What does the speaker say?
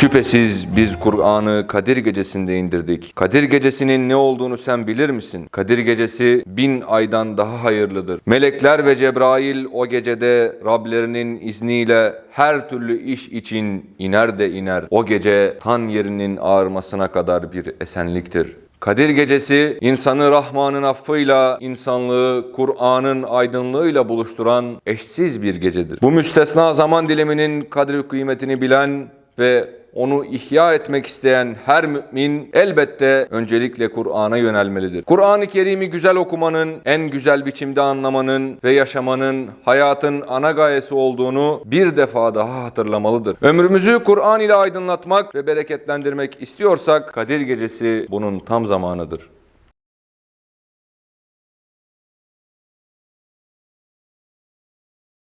Şüphesiz biz Kur'an'ı Kadir gecesinde indirdik. Kadir gecesinin ne olduğunu sen bilir misin? Kadir gecesi bin aydan daha hayırlıdır. Melekler ve Cebrail o gecede Rablerinin izniyle her türlü iş için iner de iner. O gece tan yerinin ağarmasına kadar bir esenliktir. Kadir gecesi insanı Rahman'ın affıyla, insanlığı Kur'an'ın aydınlığıyla buluşturan eşsiz bir gecedir. Bu müstesna zaman diliminin kadri kıymetini bilen ve onu ihya etmek isteyen her mümin elbette öncelikle Kur'an'a yönelmelidir. Kur'an-ı Kerim'i güzel okumanın, en güzel biçimde anlamanın ve yaşamanın hayatın ana gayesi olduğunu bir defa daha hatırlamalıdır. Ömrümüzü Kur'an ile aydınlatmak ve bereketlendirmek istiyorsak Kadir Gecesi bunun tam zamanıdır.